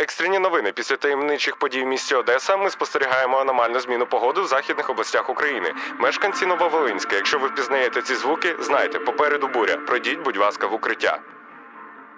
Екстрені новини після таємничих подій в місті Одеса. Ми спостерігаємо аномальну зміну погоди в західних областях України. Мешканці Нововолинська, якщо ви впізнаєте ці звуки, знайте, попереду буря. Пройдіть, будь ласка, в укриття.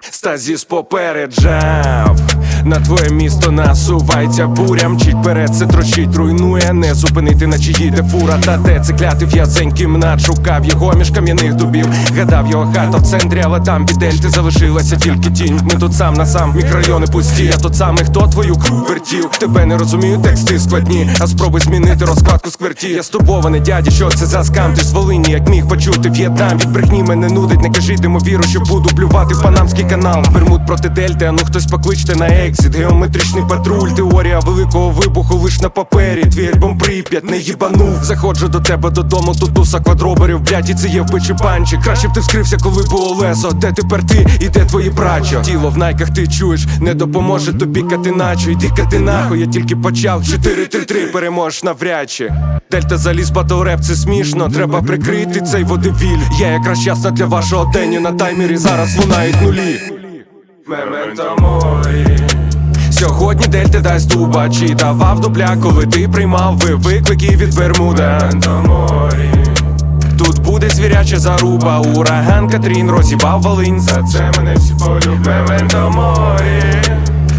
Стазіс попереджав на твоє місто насувається буря. Мчить вперед, це трощить, руйнує, не зупинити, наче їде фура. Та де це клятий в'язень кімнат Шукав його між кам'яних дубів. Гадав його хата в центрі, але там від дельти залишилася тільки тінь. Ми тут сам на сам, мікрорайони пусті. Я тот самий, хто твою кров вертів? Тебе не розумію, тексти складні. А спробуй змінити розкладку скверті. Я стурбований, дяді, що це за скам? Ти з Волині, як міг почути. В'єтнам Від брехні мене нудить, не кажіть, йому віру, що буду плювати в панамський канал. Бермуд проти дельти, а ну хтось покличте на екзит Геометричний патруль, теорія великого вибуху лиш на папері. Твій альбом прип'ять, не їбанув. Заходжу до тебе додому, тут туса квадроберів Блядь, і це є вбичі панчі Краще б ти вскрився, коли було лезо Де тепер ти і де твої брачо? Тіло в найках ти чуєш, не допоможе тобі катиначо Іди кати нахуй, я тільки почав. 4-3-3 переможеш навряд чи. Дельта заліз батлреп, це смішно. Треба прикрити цей водевіль. Я якраз щасна для вашого деню на таймері. Зараз лунають нулі. Мементо морі Сьогодні дельта дасть дуба Чи давав дубля, коли ти приймав ви виклики від Бермуда. Морі Тут буде звіряча заруба. Ураган Катрін розібав Волинь. За це мене всі полюбили. Морі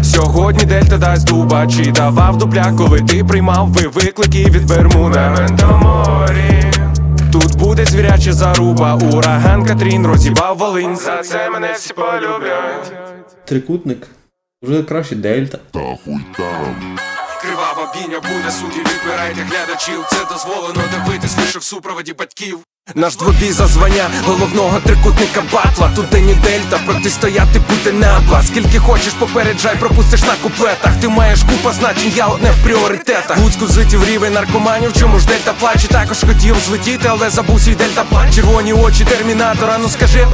Сьогодні дельта дасть дуба Чи давав дубля, коли ти приймав ви виклики від Бермуда. Морі Тут буде звіряча заруба. Ураган Катрін розібав Волинь. За це мене всі полюблять Трикутник. Вже краще дельта. Кривава бійня буде судді, відбирайте глядачів. Це дозволено дивитись лише в супроводі батьків. Наш двобій за звання головного трикутника батла. Тут день і дельта, протистояти буде набла. Скільки хочеш, попереджай, пропустиш на куплетах. Ти маєш купа значень, я одне в пріоритетах. Луцьку злетів рівень наркоманів, чому ж дельта плаче? Також хотів злетіти, але забув свій дельта план. Червоні очі термінатора, ну скажи.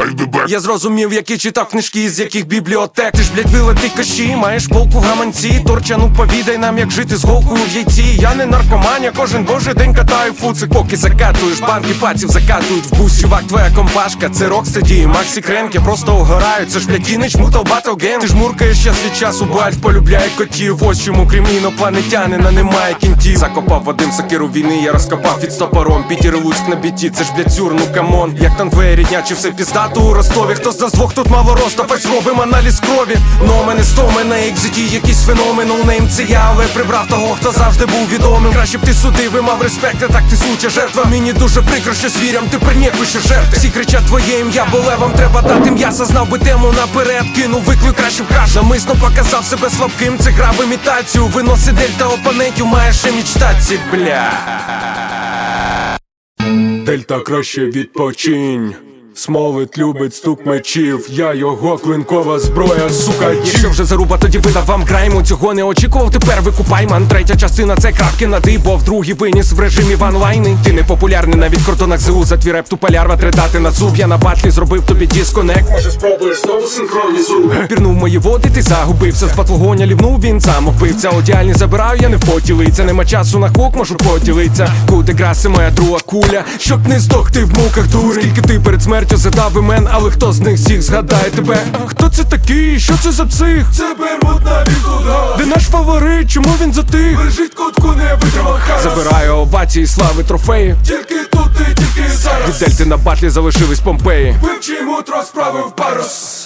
Я зрозумів, які читав книжки, з яких бібліотек. Ти ж блядь, вилети кощі, маєш полку в гаманці. Торчану повідай нам, як жити з голкою в яйці. Я не наркоман, я кожен божий день катаю фуцик, поки закатуєш банки паців закатують в бус. Чувак, твоя компашка, це рокстеді, Максі Кренки просто угорають. Це ж блядь, Тінич Мутал Батл Гейм. Ти ж муркаєш час від часу, бальф полюбляє котів. Ось чому крім інопланетянина немає кінтів. Закопав Вадим сакиру війни, я розкопав під стопором. Пітер Луцьк на біті, це ж блядь, цюр, ну камон. Як твоя рідня, чи все піздато у Ростові? Хто з нас двох тут мало ростов, ось робимо аналіз крові. Но мене стоми на екзиті, якийсь феномен, ноунейм це я, але прибрав того, хто завжди був відомим. Краще б ти судив і мав респект, а так ти случа жертва. Мені дуже прикро, що звірям тепер ти ще жерти. Всі кричать твоє ім'я, бо левам треба дати м'яса. Знав би тему наперед, кинув виклик кращим краш. Намисно показав себе слабким, це грав імітацію. Виноси дельта опонентів, маєш і мічтаці, бля. Дельта краще відпочинь. Смолит любить стук мечів, я його клинкова зброя, сука. Якщо вже заруба, тоді видав вам крайму. Цього не очікував, тепер викупай ман. Третя частина це крапки на ти, бо в другій виніс в режимі ванлайни. Ти не популярний навіть кордонах ЗУ За твій реп тупалярва тридати на зуб. Я на батлі зробив тобі дисконект. Може спробуєш знову синхронізу. Пірнув мої води, ти загубився. З батлогоня лівнув, він сам вбивця. Одіальні забираю, я не в поті. Нема часу на хук, можу поділитися. Куди краси моя друга куля, щоб не здох ти в муках дури. Скільки ти перед смертю задав імен, але хто з них всіх згадає тебе? Хто це такий? Що це за псих? Це Бермуд на відлуга Де наш фаворит? Чому він затих? Лежить кутку, не витримав хас Забираю овації, слави, трофеї. Тільки тут і тільки зараз. Від дельти на батлі залишились Помпеї. Вивчимо утро справив парус.